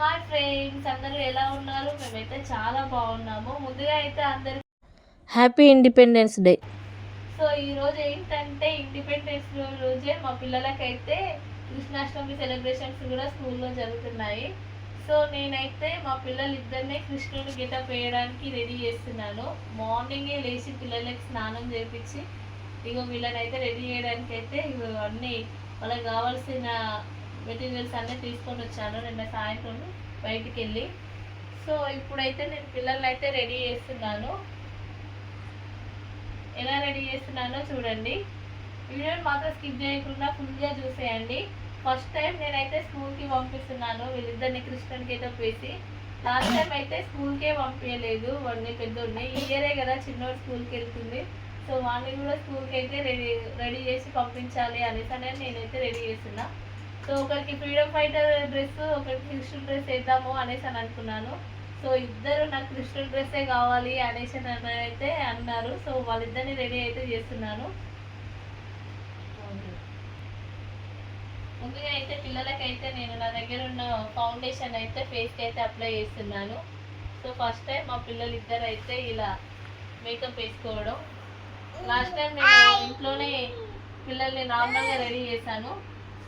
Hi friends అందరూ ఎలా ఉన్నారు? మేమైతే చాలా బాగున్నాము. ముందుగా అయితే అందరు హ్యాపీ ఇండిపెండెన్స్ డే సో ఈ రోజు ఏంటంటే ఇండిపెండెన్స్ డే రోజే మా పిల్లలకైతే కృష్ణాష్టమి సెలబ్రేషన్స్ కూడా స్కూల్లో జరుగుతున్నాయి. సో నేనైతే మా పిల్లలు ఇద్దరినే కృష్ణుని గెటప్ వేయడానికి రెడీ చేస్తున్నాను. మార్నింగే లేచి పిల్లలకి స్నానం చేపించి ఇగో వీళ్ళనైతే రెడీ చేయడానికి అయితే అన్నీ వాళ్ళకి కావాల్సిన మెటీరియల్స్ అన్నీ తీసుకొని వచ్చాను నిన్న సాయంత్రం బయటికి వెళ్ళి సో ఇప్పుడైతే నేను పిల్లల్ని అయితే రెడీ చేస్తున్నాను. ఎలా రెడీ చేస్తున్నానో చూడండి. వీడియోని మాత్రం స్కిప్ చేయకుండా ఫుల్గా చూసేయండి. ఫస్ట్ టైం నేనైతే స్కూల్కి పంపిస్తున్నాను. వీళ్ళిద్దరిని కృష్ణునికి అయితే వేసి లాస్ట్ టైం అయితే స్కూల్కే పంపించలేదు. వాడిని పెద్దోడిని. ఈ ఇయరే కదా చిన్నోడు స్కూల్కి వెళ్తుంది. సో వాడిని కూడా స్కూల్కి అయితే రెడీ రెడీ చేసి పంపించాలి అనేసి అనేది నేనైతే రెడీ చేస్తున్నా. సో ఒకరికి ఫ్రీడమ్ ఫైటర్ డ్రెస్ ఒకరికి క్రిస్టల్ డ్రెస్ వేద్దాము అనేసి అని అనుకున్నాను. సో ఇద్దరు నాకు క్రిస్టల్ డ్రెస్సే కావాలి అనేసి అని అయితే అన్నారు. సో వాళ్ళిద్దరిని రెడీ అయితే చేస్తున్నాను. ముందుగా అయితే పిల్లలకైతే నేను నా దగ్గర ఉన్న ఫౌండేషన్ అయితే ఫేస్కి అయితే అప్లై చేస్తున్నాను. సో ఫస్ట్ టైం మా పిల్లలు ఇద్దరు అయితే ఇలా మేకప్ వేసుకోవడం. లాస్ట్ టైం నేను ఇంట్లోనే పిల్లల్ని నార్మల్గా రెడీ చేశాను.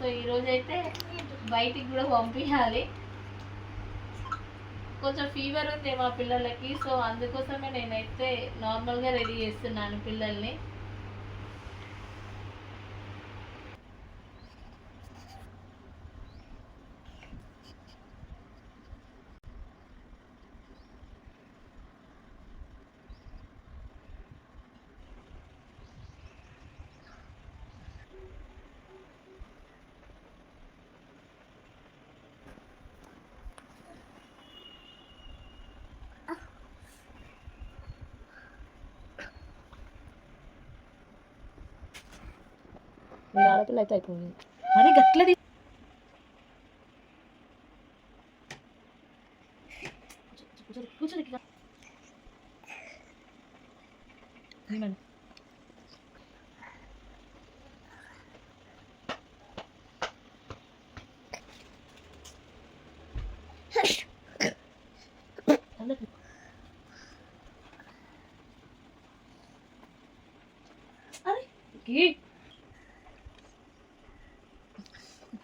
సో ఈరోజు అయితే బయటికి కూడా పంపించాలి కొంచెం ఫీవర్ ఉంది మా పిల్లలకి సో అందుకోసమే నేనైతే నార్మల్గా రెడీ చేస్తున్నాను పిల్లల్ని. ఆడపిల్ల అయితే అయిపోయింది మరి గట్లది అరే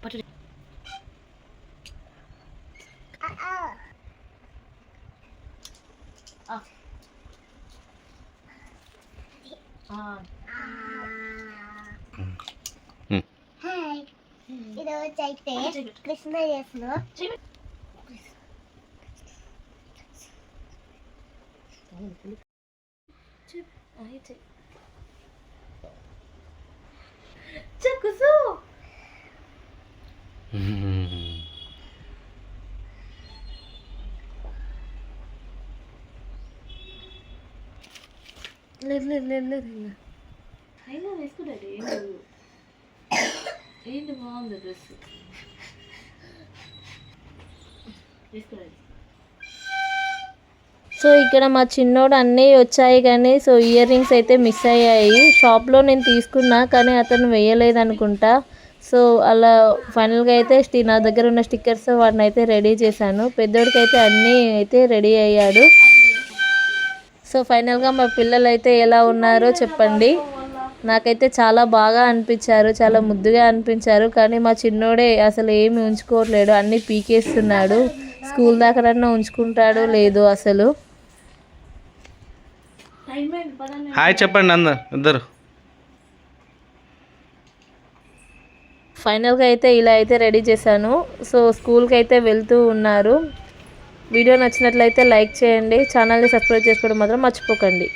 Pode. Ah, ah. Ah. Mm. Hi. You know what I did? Krishna, yes, no? Chip. Hate. లేదు లేదు లేదు లేదు. అయినా ఏంటి బాగుంది డ్రెస్? వేసుకున్నాడు సో ఇక్కడ మా చిన్నోడు అన్నీ వచ్చాయి కానీ సో ఇయర్ రింగ్స్ అయితే మిస్ అయ్యాయి. షాప్లో నేను తీసుకున్నా కానీ అతను వేయలేదు అనుకుంటా సో అలా ఫైనల్గా అయితే స్టి- నా దగ్గర ఉన్న స్టిక్కర్స్ వాటిని అయితే రెడీ చేశాను. పెద్దోడికి అయితే అన్నీ అయితే రెడీ అయ్యాడు. సో ఫైనల్గా మా పిల్లలు అయితే ఎలా ఉన్నారో చెప్పండి. నాకైతే చాలా బాగా అనిపించారు చాలా ముద్దుగా అనిపించారు. కానీ మా చిన్నోడే అసలు ఏమి ఉంచుకోవట్లేడు అన్నీ పీకేస్తున్నాడు. స్కూల్ దాకా ఉంచుకుంటాడో లేదో అసలు. టైం అయింది పదండి. హాయ్ చెప్పండి అందరు ఇద్దరు. ఫైనల్గా అయితే ఇలా అయితే రెడీ చేశాను. సో స్కూల్కి అయితే వెళ్తూ ఉన్నారు. వీడియో నచ్చినట్లయితే లైక్ చేయండి. ఛానల్ని సబ్స్క్రైబ్ చేసుకోవడం మాత్రం మర్చిపోకండి.